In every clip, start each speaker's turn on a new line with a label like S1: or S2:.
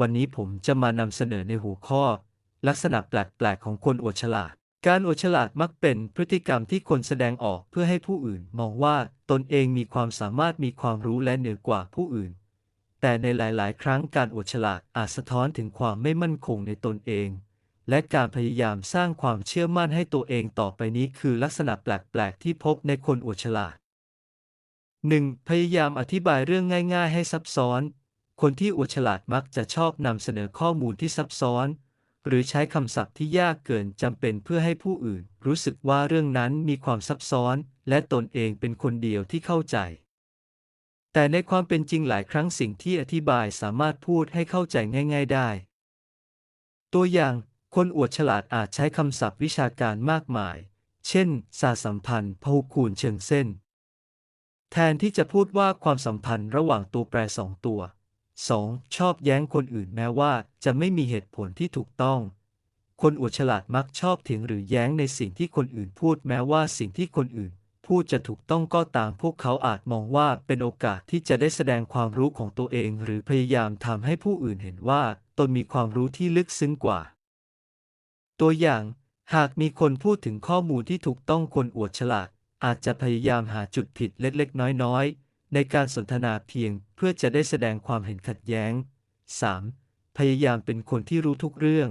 S1: วันนี้ผมจะมานำเสนอในหัวข้อ ลักษณะแปลกๆของคนอวดฉลาด การอวดฉลาดมักเป็นพฤติกรรมที่คนแสดงออกเพื่อให้ผู้อื่นมองว่าตนเองมีความสามารถมีความรู้และเหนือกว่าผู้อื่น แต่ในหลาย ๆ ครั้งการอวดฉลาดอาจสะท้อนถึงความไม่มั่นคงในตนเอง และการพยายามสร้างความเชื่อมั่นให้ตัวเองต่อไปนี้คือลักษณะแปลกๆที่พบในคนอวดฉลาด 1. พยายามอธิบายเรื่องง่าย ๆ ให้ซับซ้อน คนที่อวดฉลาดมักจะชอบนำเสนอข้อมูลที่ซับซ้อน หรือใช้คำศัพท์ที่ยากเกินจำเป็นเพื่อให้ผู้อื่น รู้สึกว่าเรื่องนั้นมีความซับซ้อน และตนเองเป็นคนเดียวที่เข้าใจ แต่ในความเป็นจริงหลายครั้งสิ่งที่อธิบายสามารถพูดให้เข้าใจง่าย ๆได้ ตัวอย่าง คนอวดฉลาดอาจใช้คำศัพท์วิชาการมากมาย เช่น สาสัมพันธ์พหุคูณเชิงเส้น แทนที่จะพูดว่าความสัมพันธ์ระหว่างตัวแปรสองตัว 2. ชอบแย้งคนอื่นแม้ว่าจะไม่มีเหตุผลที่ถูกต้อง คนอวดฉลาดมักชอบเถียงหรือแย้งในสิ่งที่คนอื่นพูดแม้ว่าสิ่งที่คนอื่นพูดจะถูกต้องก็ตามพวกเขาอาจมองว่าเป็นโอกาสที่จะได้แสดงความรู้ของตัวเอง หรือพยายามทำให้ผู้อื่นเห็นว่าตนมีความรู้ที่ลึกซึ้งกว่า ตัวอย่าง หากมีคนพูดถึงข้อมูลที่ถูกต้องคนอวดฉลาด อาจจะพยายามหาจุดผิดเล็กๆ น้อยๆ ในการสนทนาเพียงเพื่อจะได้แสดงความเห็นขัดแย้ง 3. พยายามเป็นคนที่รู้ทุกเรื่อง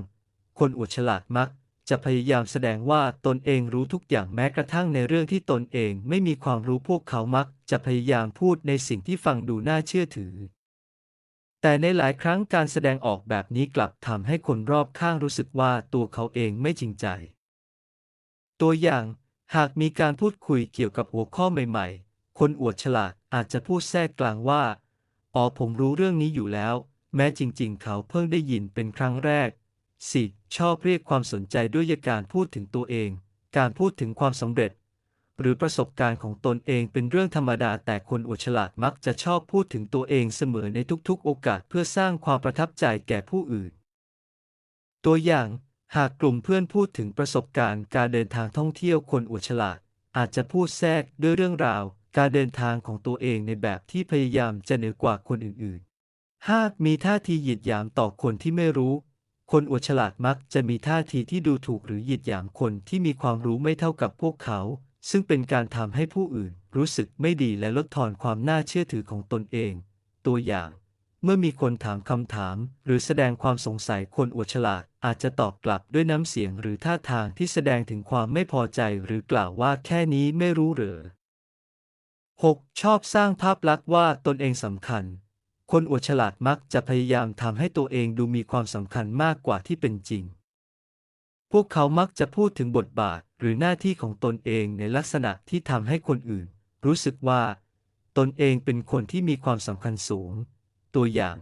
S1: คนอวดฉลาดมัก จะพยายามแสดงว่าตนเองรู้ทุกอย่างแม้กระทั่งในเรื่องที่ตนเองไม่มีความรู้พวกเขามัก จะพยายามพูดในสิ่งที่ฟังดูน่าเชื่อถือ แต่ในหลายครั้งการแสดงออกแบบนี้กลับทำให้คนรอบข้างรู้สึกว่าตัวเขาเองไม่จริงใจ ตัวอย่าง หากมีการพูดคุยเกี่ยวกับหัวข้อใหม่ๆ คนอวดฉลาดอาจจะพูดแทรกกลางว่า อ๋อผมรู้เรื่องนี้อยู่แล้ว แม้จริงๆ เขาเพิ่งได้ยินเป็นครั้งแรก 4. ชอบเรียกความสนใจด้วยการพูดถึงตัวเอง การพูดถึงความสำเร็จ หรือประสบการณ์ของตนเองเป็นเรื่องธรรมดา แต่คนอวดฉลาดมักจะชอบพูดถึงตัวเองเสมอในทุกๆ โอกาสเพื่อสร้างความประทับใจแก่ผู้อื่น ตัวอย่างหากกลุ่มเพื่อนพูดถึงประสบการณ์การเดินทางท่องเที่ยวคนอวดฉลาด อาจจะพูดแทรกด้วยเรื่องราว การเดินทางของตัวเองในแบบที่พยายามจะเหนือกว่าคนอื่นๆ 5. มีท่าทีหยิดหยามต่อคนที่ไม่รู้ คนอวดฉลาดมักจะมีท่าทีที่ดูถูกหรือหยิดหยามคนที่มีความรู้ไม่เท่ากับพวกเขา ซึ่งเป็นการทำให้ผู้อื่นรู้สึกไม่ดีและลดทอนความน่าเชื่อถือของตนเอง ตัวอย่างเมื่อมีคนถามคำถาม หรือแสดงความสงสัยคนอวดฉลาด อาจจะตอบกลับด้วยน้ำเสียงหรือท่าทางที่แสดงถึงความไม่พอใจหรือกล่าวว่าแค่นี้ไม่รู้เหรอ 6. ชอบสร้างภาพลักษณ์ว่าตนเองสำคัญ คนอวดฉลาดมักจะพยายามทำให้ตัวเองดูมีความสำคัญมากกว่าที่เป็นจริง พวกเขามักจะพูดถึงบทบาทหรือหน้าที่ของตนเองในลักษณะที่ทำให้คนอื่น รู้สึกว่า ตนเองเป็นคนที่มีความสำคัญสูง ตัวอย่าง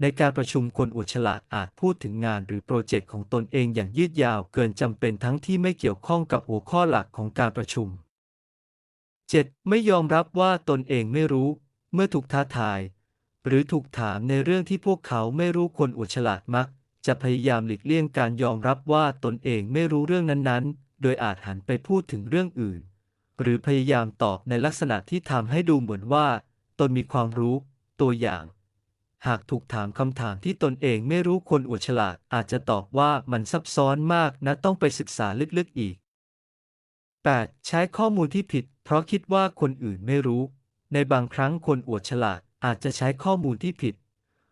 S1: ในการประชุมคนอวดฉลาดอาจพูดถึงงานหรือโปรเจกต์ของตนเองอย่างยืดยาวเกินจำเป็นทั้งที่ไม่เกี่ยวข้องกับหัวข้อหลักของการประชุม 7. ไม่ยอมรับว่าตนเองไม่รู้ เมื่อถูกท้าทาย หรือถูกถามในเรื่องที่พวกเขาไม่รู้คนอวดฉลาดมัก จะพยายามหลีกเลี่ยงการยอมรับว่าตนเองไม่รู้เรื่องนั้นๆ โดยอาจหันไปพูดถึงเรื่องอื่น หรือพยายามตอบในลักษณะที่ทำให้ดูเหมือนว่า ตนมีความรู้ ตัวอย่าง หากถูกถามคำถามที่ตนเองไม่รู้คนอวดฉลาดอาจจะตอบว่ามันซับซ้อนมากนะต้องไปศึกษาลึกๆอีก 8. ใช้ข้อมูลที่ผิด เพราะคิดว่าคนอื่นไม่รู้ ในบางครั้งคนอวดฉลาดอาจจะใช้ข้อมูลที่ผิด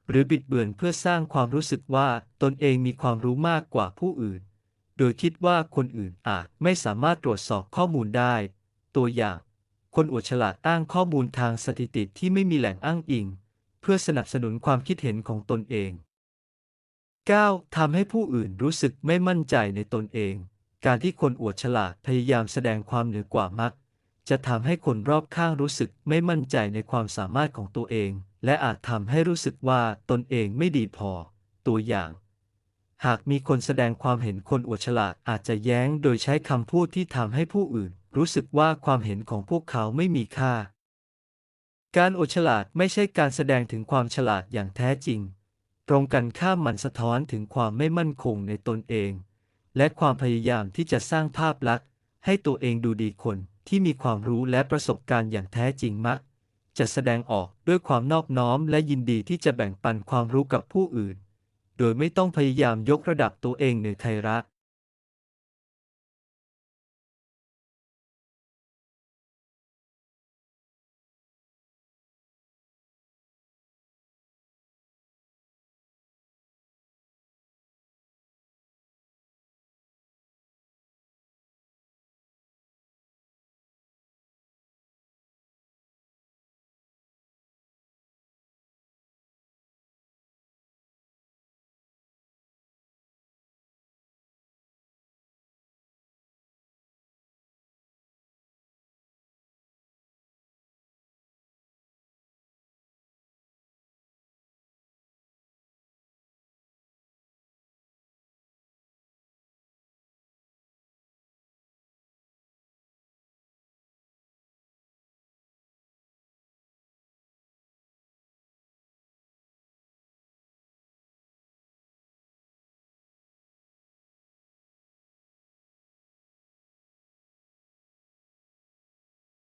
S1: หรือบิดเบือนเพื่อสร้างความรู้สึกว่าตนเองมีความรู้มากกว่าผู้อื่น โดยคิดว่าคนอื่นอาจไม่สามารถตรวจสอบข้อมูลได้ ตัวอย่าง คนอวดฉลาดอ้างข้อมูลทางสถิติที่ไม่มีแหล่งอ้างอิง เพื่อสนับสนุนความคิดเห็นของตนเอง 9. ทำให้ผู้อื่นรู้สึกไม่มั่นใจในตนเอง การที่คนอวดฉลาดพยายามแสดงความเหนือกว่ามัก จะทำให้คนรอบข้างรู้สึกไม่มั่นใจในความสามารถของตัวเอง และอาจทำให้รู้สึกว่าตนเองไม่ดีพอ ตัวอย่าง หากมีคนแสดงความเห็นคนอวดฉลาดอาจจะแย้งโดยใช้คำพูดที่ทำให้ผู้อื่น รู้สึกว่าความเห็นของพวกเขาไม่มีค่า การอวดฉลาดไม่ใช่การแสดงถึงความฉลาดอย่างแท้จริง ตรงกันข้ามมันสะท้อนถึงความไม่มั่นคงในตนเอง และความพยายามที่จะสร้างภาพลักษณ์ ให้ตัวเองดูดีคนที่มีความรู้และประสบการณ์อย่างแท้จริงมัก จะแสดงออกด้วยความนอบน้อมและยินดีที่จะแบ่งปันความรู้กับผู้อื่น โดยไม่ต้องพยายามยกระดับตัวเองเหนือใครรัก